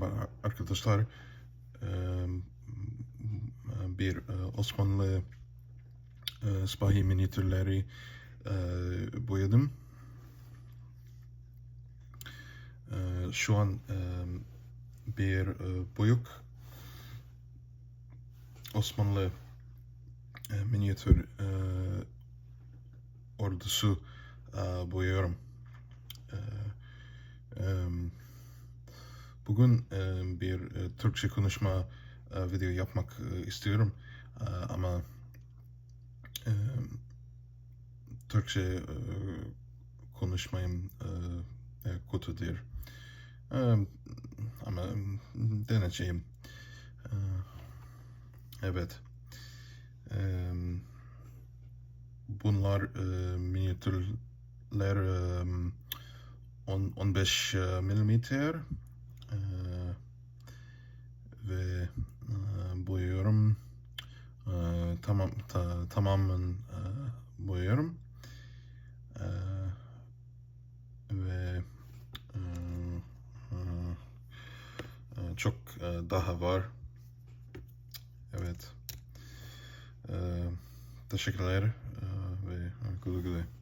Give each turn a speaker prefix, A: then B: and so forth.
A: Merhaba arkadaşlar. Ee, Bir e, Osmanlı e, sipahi minyatürleri e, boyadım. E, Şu an e, bir e, büyük Osmanlı e, minyatür e, ordusu e, boyuyorum. E, em, Bugün e, bir e, Türkçe konuşma e, video yapmak istiyorum ama Türkçe konuşmayım kötüdür. Ama deneyeceğim. Evet. Bunlar minyatürler e, on- 15 e, milimetre e, ve e, boyuyorum. E, tamam ta, tamamen e, boyuyorum. E, ve e, e, e, çok e, daha var. Evet. E, teşekkürler e, ve güle güle.